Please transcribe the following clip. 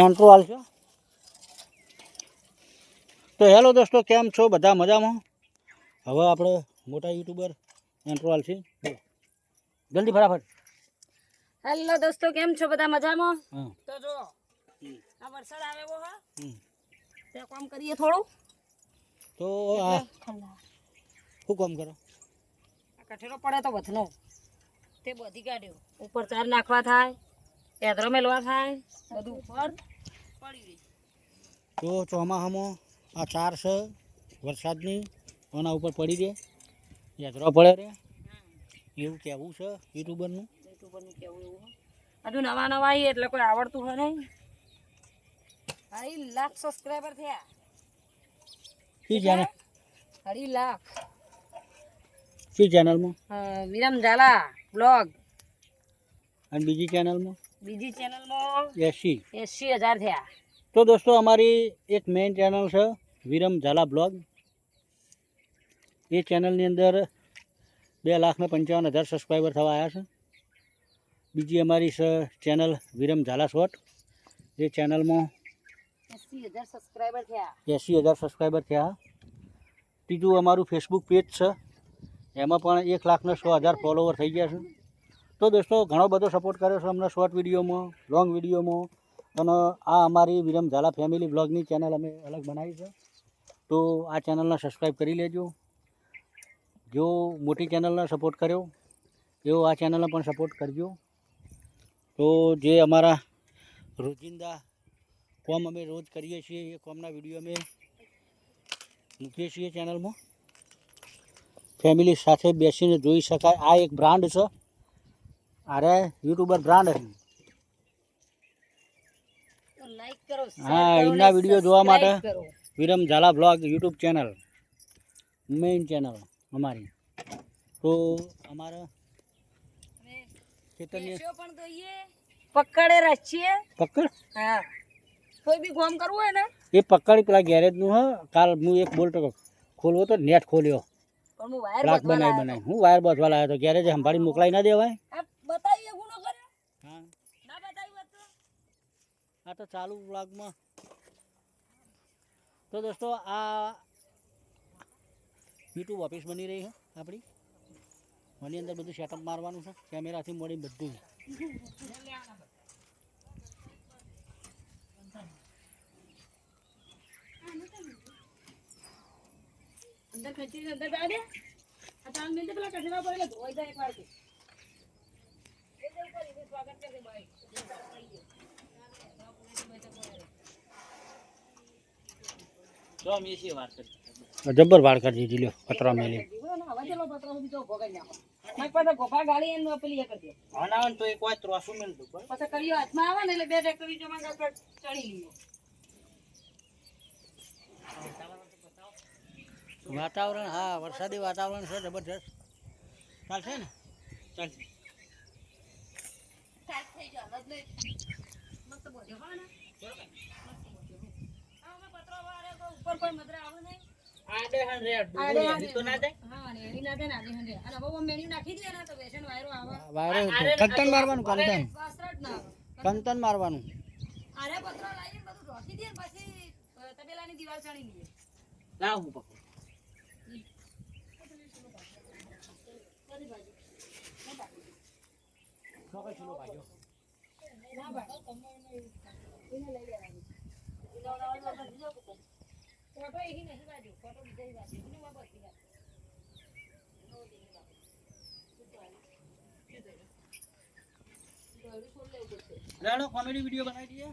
એન્ટ્રો હાલશો તો હેલો દોસ્તો કેમ છો? બધા મજામાં? હવે આપણે મોટા યુટ્યુબર એન્ટ્રો હાલશે જલ્દી ફટાફટ. હેલો દોસ્તો કેમ છો? બધા મજામાં? તો જો. આ વરસાદ આવેવો હા. તે કામ કરીએ થોડું. તો આ શું કામ કરો? આ કઠેરો પડે તો વધનો. તે બધી કાઢ્યો ઉપર ચાર નાખવા થાય. એધરો મેલવા થાય બધું ઉપર પડી રહી તો ચોમાસામાં આ ચાર છે વરસાદની આના ઉપર પડી રહે. યાત્રા પડે રે એવું કહેવું છે યુટ્યુબરનું. યુટ્યુબરનું કહેવું એવું હજુ નવા નવા આવીએ એટલે કોઈ આવડતું હોય નહીં. અઢી લાખ સબસ્ક્રાઈબર થયા. શી ચેનલ અઢી લાખ. શી ચેનલમાં વિરમ ઝાલા બ્લોગ. અને બીજી ચેનલમાં બીજી ચેનલમાં એસી એસી હજાર થયા. તો દોસ્તો અમારી એક મેઇન ચેનલ છે વિરમ ઝાલા બ્લોગ. એ ચેનલની અંદર બે લાખને પંચાવન હજાર સબસ્ક્રાઈબર થવા આવ્યા છે. બીજી અમારી છે ચેનલ વિરમ ઝાલા શોટ એ ચેનલમાં એસી હજાર સબસ્ક્રાઈબર થયા. એંસી હજાર સબસ્ક્રાઈબર થયા. ત્રીજું અમારું ફેસબુક પેજ છે. એમાં પણ એક લાખને સો હજાર ફોલોવર થઈ ગયા છે. તો દોસ્તો, ઘણો બધો સપોર્ટ કર્યો છે અમને શોર્ટ વિડીયોમાં લોંગ વિડીયોમાં. અને આ અમારી વિરમ ઝાલા ફેમિલી બ્લોગની ચેનલ અમે અલગ બનાવી છે. તો આ ચેનલને સબસ્ક્રાઈબ કરી લેજો. જો મોટી ચેનલને સપોર્ટ કર્યો, એવો આ ચેનલને પણ સપોર્ટ કરજો. તો જે અમારા રોજિંદા કોમ અમે રોજ કરીએ છીએ, એ કોમના વીડિયો અમે મૂકીએ છીએ ચેનલમાં ફેમિલી સાથે બેસીને જોઈ શકાય. આ એક બ્રાન્ડ છે. અરે યુટ્યુબર બ્રાન્ડ હા, એમના વીડિયો જોવા માટે Viram Jhala blog YouTube channel main channel અમારી. તો અમારા ખેતરની ભેંસો પણ દોઈએ પકડે રાખીએ. પકડ? હા. કોઈ બી કામ કરવું હોય ને? એ પકડી પેલા ગેરેજનું હા કાલ હું એક બોલ્ટ ખોલવો તો નેટ ખોલ્યો. પ્લાક બનાવી બનાવી હું વાયર બસવા લાવ્યો તો. ગેરેજ સંભાળી મોકલાઈ ના દેવાય આ બતાવીએ ગુનો કરે હા ના બતાવ્યું હોત તો આ તો ચાલુ વ્લોગમાં તો દોસ્તો આ યુટ્યુબ ઓફિસ બની રહી છે આપણી મની અંદર બધું સેટઅપ મારવાનું છે કેમેરાથી મળી બધું અંદર ખેંચીને અંદર આ તાલ પેલા કચરા પર ધોઈ જાય એકવારથી. એ જવું કરી, એનું સ્વાગત કરજે ભાઈ. જબ્બર વાળ કરી દીધી લ્યો કતરા મેલી જીવડો ને હવે ચલો પતરા સુધી તો ભોગાઈ નાખો. કંટન મારવાનું કંતન કંતન મારવાનું આરે પતરા લાવીને બધું ઢોકી દે પછી તબેલાની દીવાલ ચણી લઈએ. લાવ હું પકડું ના ભાઈ. એને લઈ લેવાની. ફોટો એહી નહીં બાજુ, ફોટો બીજા બાજુ. એને વાત. લેડો કોમેડી વીડિયો બનાવી દઈએ